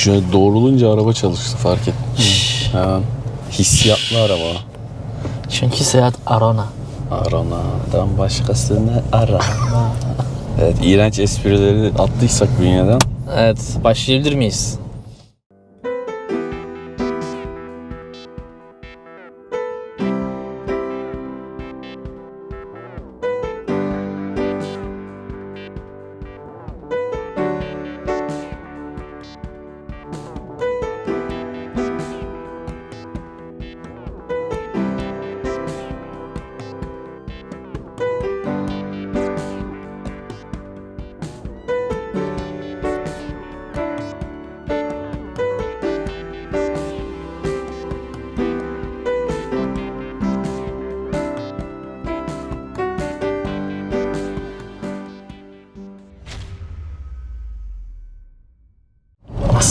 şöyle doğrulunca araba çalıştı fark ettim. Hemen hissiyatlı araba. Çünkü Seat Arona. Arana'dan başkasını arama. evet iğrenç esprileri attıysak bünyeden. Evet, başlayabilir miyiz?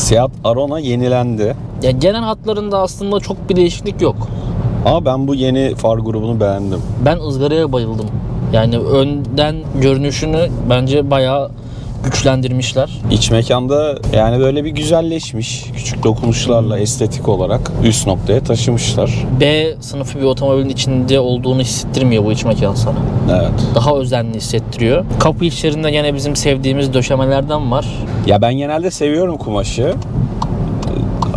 Seat Arona yenilendi. Ya genel hatlarında aslında çok bir değişiklik yok. Ama ben bu yeni far grubunu beğendim. Ben ızgaraya bayıldım. Yani önden görünüşünü bence bayağı güçlendirmişler. İç mekanda yani böyle bir güzelleşmiş. Küçük dokunuşlarla estetik olarak üst noktaya taşımışlar. B sınıfı bir otomobilin içinde olduğunu hissettirmiyor bu iç mekan sana. Evet. Daha özenli hissettiriyor. Kapı içlerinde yine bizim sevdiğimiz döşemelerden var. Ya ben genelde seviyorum kumaşı.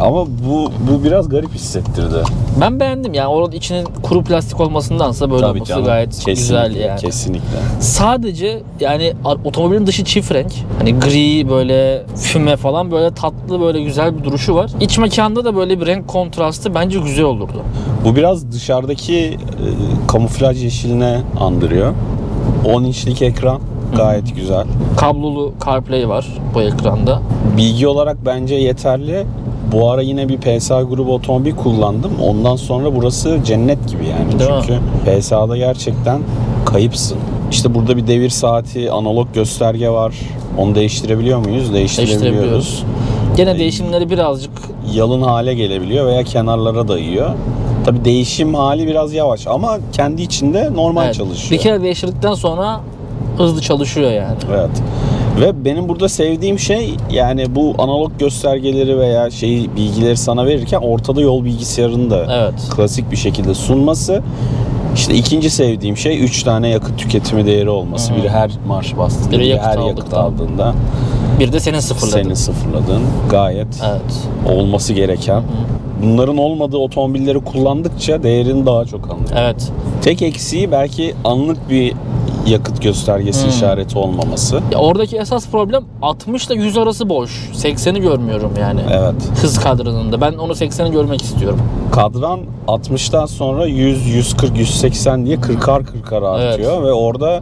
Ama bu bu biraz garip hissettirdi. Ben beğendim yani orada içinin kuru plastik olmasındansa böyle olması canım, gayet kesinlikle, güzel yani. Kesinlikle. Sadece yani otomobilin dışı çift renk. Hani gri böyle füme falan böyle tatlı böyle güzel bir duruşu var. İç mekanda da böyle bir renk kontrastı bence güzel olurdu. Bu biraz dışarıdaki e, kamuflaj yeşiline andırıyor. 10 inçlik ekran gayet güzel. Kablolu CarPlay var bu ekranda. Bilgi olarak bence yeterli. Bu ara yine bir PSA grubu otomobil kullandım. Ondan sonra burası cennet gibi yani. Değil mi? Çünkü PSA'da gerçekten kayıpsın. İşte burada bir devir saati, analog gösterge var. Onu değiştirebiliyor muyuz? Değiştirebiliyoruz. Değiştirebiliyoruz. Gene değişimleri birazcık Yalın hale gelebiliyor veya kenarlara dayıyor. Tabi değişim hali biraz yavaş ama kendi içinde normal evet, çalışıyor. bir kere değiştirdikten sonra hızlı çalışıyor yani. Evet. Ve benim burada sevdiğim şey yani bu analog göstergeleri veya şeyi bilgileri sana verirken ortada yol bilgisayarını da Evet. klasik bir şekilde sunması. İşte ikinci sevdiğim şey 3 tane yakıt tüketimi değeri olması. Hı hı. Biri her marş bastığında, Biri biri yakıt her aldıktan. yakıt aldığında Bir de senin sıfırladın. senin sıfırladığın gayet Evet. olması gereken. Bunların olmadığı otomobilleri kullandıkça değerini daha çok anlıyor. Evet. Tek eksiği belki anlık bir yakıt göstergesi Hmm. işareti olmaması. Ya oradaki esas problem 60 ile 100 arası boş. 80'i görmüyorum yani. Evet. Hız kadranında. Ben onu 80'i görmek istiyorum. Kadran 60'tan sonra 100, 140, 180 diye 40'ar 40'ar artıyor ve orada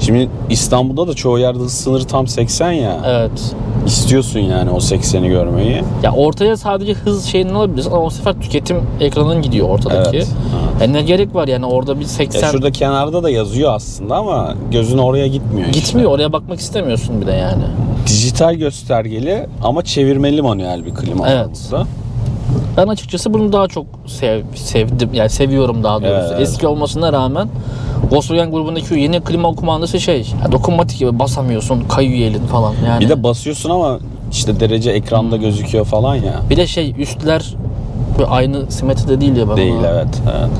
şimdi İstanbul'da da çoğu yerde hız sınırı tam 80 ya. Evet. İstiyorsun yani o 80'i görmeyi. Ya ortaya sadece hız şeyini alabilirsin ama o sefer tüketim ekranın gidiyor ortadaki. Evet. Yani ne gerek var yani orada bir 80 Ya şurada kenarda da yazıyor aslında ama gözün oraya gitmiyor. işte. gitmiyor. Oraya bakmak istemiyorsun bir de yani. Dijital göstergeli ama çevirmeli manuel bir klima Evet. burada. Ben açıkçası bunu daha çok sev, sevdim. Yani seviyorum daha doğrusu. Evet. Eski olmasına rağmen Volkswagen grubundaki yeni klima kumandası şey, ya dokunmatik gibi basamıyorsun, kayıyor elin falan yani. Bir de basıyorsun ama işte derece ekranda gözüküyor falan ya. bir de şey üstler aynı simetride değil ya ben Değil ona- evet. evet.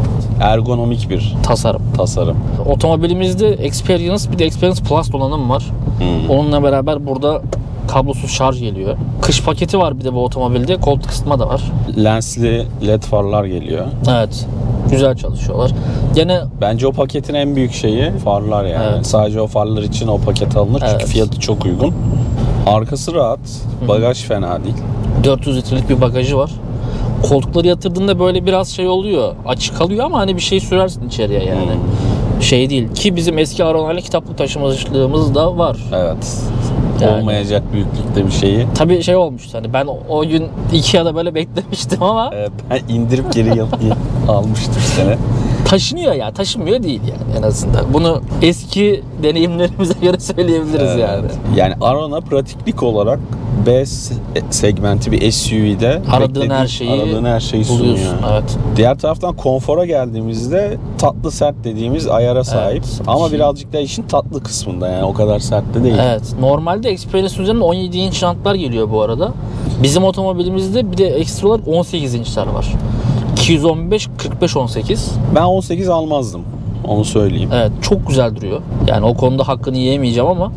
Ergonomik bir tasarım. tasarım. Otomobilimizde Experience bir de Experience Plus donanım var. Hmm. Onunla beraber burada kablosuz şarj geliyor. Kış paketi var bir de bu otomobilde. Koltuk ısıtma da var. Lensli led farlar geliyor. Evet. Güzel çalışıyorlar. Gene Bence o paketin en büyük şeyi farlar yani. Evet. Sadece o farlar için o paket alınır çünkü Evet. fiyatı çok uygun. Arkası rahat, bagaj fena değil. 400 litrelik bir bagajı var. Koltukları yatırdığında böyle biraz şey oluyor. Açık kalıyor ama hani bir şey sürersin içeriye yani. Şey değil. Ki bizim eski Arona'yla kitaplık taşımacılığımız da var. Evet. Yani. Olmayacak büyüklükte bir şeyi. Tabii şey olmuştu hani ben o- gün Ikea'da böyle beklemiştim ama Ee, ben indirip geri yap- almıştım sene. taşınıyor ya taşınmıyor değil yani en azından. Bunu eski deneyimlerimize göre söyleyebiliriz yani. Yani Arona pratiklik olarak B se- segmenti bir SUV'de Aradığın her şeyi aradığın her şeyi Buluyorsun. sunuyor. Evet. Diğer taraftan konfora geldiğimizde tatlı sert dediğimiz ayara sahip. Evet. Ama Ki- birazcık da işin tatlı kısmında yani o kadar sert de değil. Evet. Normalde Experience üzerinde 17 inç jantlar geliyor bu arada. Bizim otomobilimizde bir de ekstra olarak 18 inçler var. 215 45 18. Ben 18 almazdım. Onu söyleyeyim. Evet çok güzel duruyor. Yani o konuda hakkını yiyemeyeceğim ama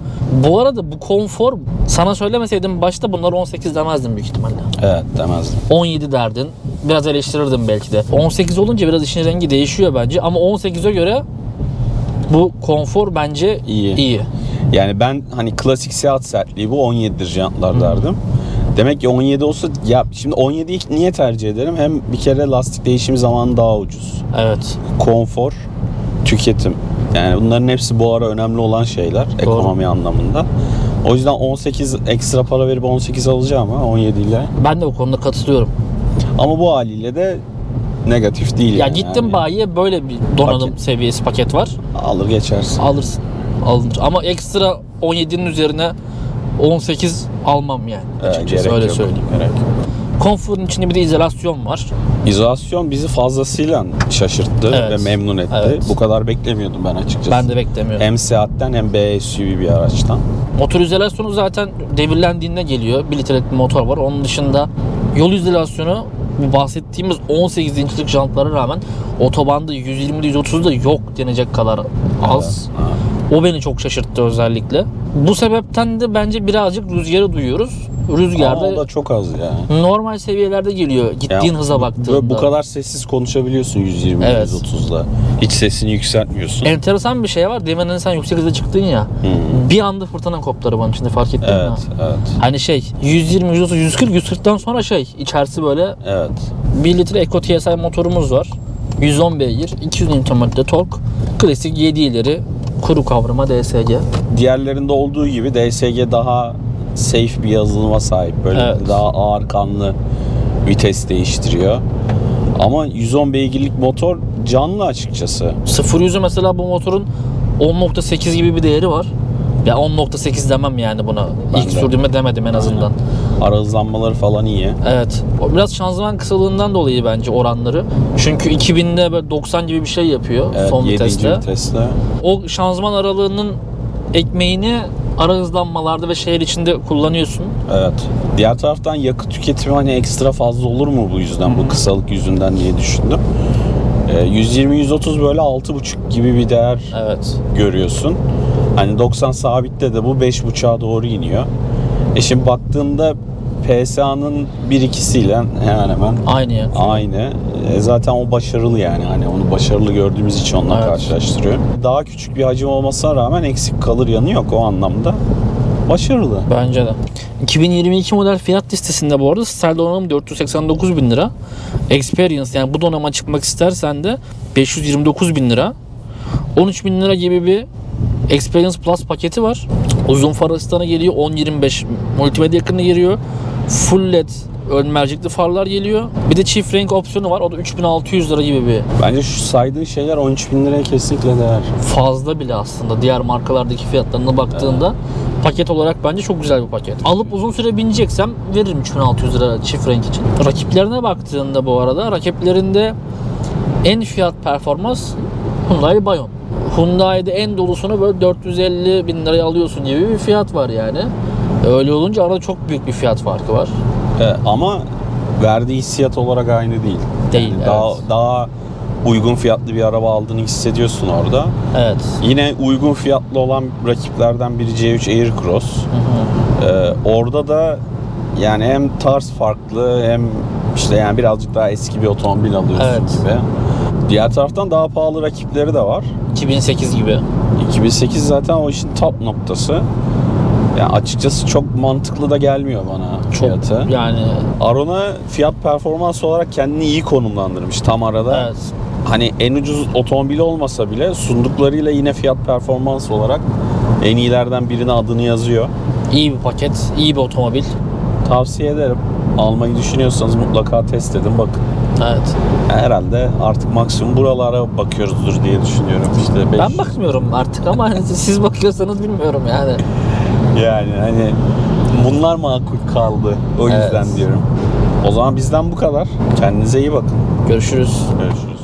bu arada bu konfor sana söylemeseydim başta bunları 18 demezdim büyük ihtimalle. Evet demezdim. 17 derdin. Biraz eleştirirdim belki de. 18 olunca biraz işin rengi değişiyor bence ama 18'e göre bu konfor bence İyi. iyi. Yani ben hani klasik seyahat sertliği bu 17'dir jantlar derdim. Demek ki 17 olsa ya şimdi 17'yi niye tercih ederim? Hem bir kere lastik değişimi zamanı daha ucuz. Evet. Konfor, tüketim. Yani bunların hepsi bu ara önemli olan şeyler ekonomi anlamında. O yüzden 18 ekstra para verip 18 alacağım ha 17 ile. Ben de o konuda katılıyorum. Ama bu haliyle de negatif değil Ya yani. gittim Yani bayiye böyle bir donanım Paket. seviyesi paket var. Alır geçersin. Alırsın. Alınır. Ama ekstra 17'nin üzerine 18 almam yani. Ee, gerek öyle yok. söyleyeyim. Gerek yok. Konforun içinde bir de izolasyon var. İzolasyon bizi fazlasıyla şaşırttı Evet. ve memnun etti. Evet. Bu kadar beklemiyordum ben açıkçası. Ben de beklemiyorum. Hem seyahatten hem B SUV bir araçtan. Motor izolasyonu zaten devirlendiğinde geliyor. 1 litrelik bir motor var. Onun dışında yol izolasyonu bu bahsettiğimiz 18 inçlik jantlara rağmen otobanda 120'de 130'da yok denecek kadar az. O beni çok şaşırttı özellikle. Bu sebepten de bence birazcık rüzgarı duyuyoruz. Rüzgarda Ama o da çok az ya. normal seviyelerde geliyor gittiğin Yani hıza baktığında. Bu kadar sessiz konuşabiliyorsun 120 Evet. 130'la. Hiç sesini yükseltmiyorsun. Enteresan bir şey var. Demin hani sen yüksek hıza çıktın ya. Hmm. Bir anda fırtına koptu arabanın içinde fark ettin mi? Evet, evet. Hani şey 120, 130, 140, 140'tan sonra şey içerisi böyle Evet. 1 litre Eco TSI motorumuz var. 110 beygir, 200 Nm tork. Klasik 7 ileri kuru kavrama DSG. Diğerlerinde olduğu gibi DSG daha safe bir yazılıma sahip. Böyle Evet. daha ağır kanlı vites değiştiriyor. Ama 110 beygirlik motor canlı açıkçası. 0 yüzü mesela bu motorun 10.8 gibi bir değeri var. Ya 10.8 demem yani buna. Ben İlk de. demedim en azından. Ara hızlanmaları falan iyi. Evet. Biraz şanzıman kısalığından dolayı bence oranları. Çünkü 2000'de böyle 90 gibi bir şey yapıyor Evet, son 7. viteste. viteste. O şanzıman aralığının ekmeğini ara hızlanmalarda ve şehir içinde kullanıyorsun. Evet. Diğer taraftan yakıt tüketimi hani ekstra fazla olur mu bu yüzden, bu kısalık yüzünden diye düşündüm. Ee, 120-130 böyle 6.5 gibi bir değer Evet. görüyorsun. Hani 90 sabitte de bu 5.5'a doğru iniyor. E şimdi baktığında PSA'nın 1-2'siyle hemen hemen Aynı ya. aynı. E zaten o başarılı yani. Hani onu başarılı gördüğümüz için onunla Evet. karşılaştırıyorum. Daha küçük bir hacim olmasına rağmen eksik kalır yanı yok o anlamda. Başarılı. Bence de. 2022 model fiyat listesinde bu arada Style donanım 489 bin lira. Experience yani bu donanıma çıkmak istersen de 529 bin lira. 13 bin lira gibi bir Experience Plus paketi var. Uzun far asistanı geliyor 10-25 multimedya ekranı geliyor. Full LED ön mercekli farlar geliyor. Bir de çift renk opsiyonu var. O da 3600 lira gibi bir Bence şu saydığın şeyler 13 bin liraya kesinlikle değer. fazla bile aslında diğer markalardaki fiyatlarına baktığında paket olarak bence çok güzel bir paket. Alıp uzun süre bineceksem veririm 3600 lira çift renk için. Rakiplerine baktığında bu arada rakiplerinde en fiyat performans Hyundai Bayon. Hyundai'de en dolusunu böyle 450 bin liraya alıyorsun gibi bir fiyat var yani. Öyle olunca arada çok büyük bir fiyat farkı var. E, ama verdiği hissiyat olarak aynı değil. Değil, Yani Daha evet. daha uygun fiyatlı bir araba aldığını hissediyorsun orada. Evet. Yine uygun fiyatlı olan rakiplerden biri C3 Aircross. Ee, orada da yani hem tarz farklı hem işte yani birazcık daha eski bir otomobil alıyorsun Evet. gibi. Diğer taraftan daha pahalı rakipleri de var. 2008 gibi. 2008 zaten o işin top noktası. Yani açıkçası çok mantıklı da gelmiyor bana Çok fiyatı. yani Arona fiyat performans olarak kendini iyi konumlandırmış tam arada. evet. Hani en ucuz otomobil olmasa bile sunduklarıyla yine fiyat performans olarak en iyilerden birine adını yazıyor. iyi bir paket, iyi bir otomobil. Tavsiye ederim. Almayı düşünüyorsanız mutlaka test edin bakın. Evet. Herhalde artık maksimum buralara bakıyoruzdur diye düşünüyorum. İşte beş- Ben bakmıyorum artık ama hani siz bakıyorsanız bilmiyorum yani. Yani hani Bunlar makul kaldı. O Evet. yüzden diyorum. O zaman bizden bu kadar. Kendinize iyi bakın. Görüşürüz. Görüşürüz.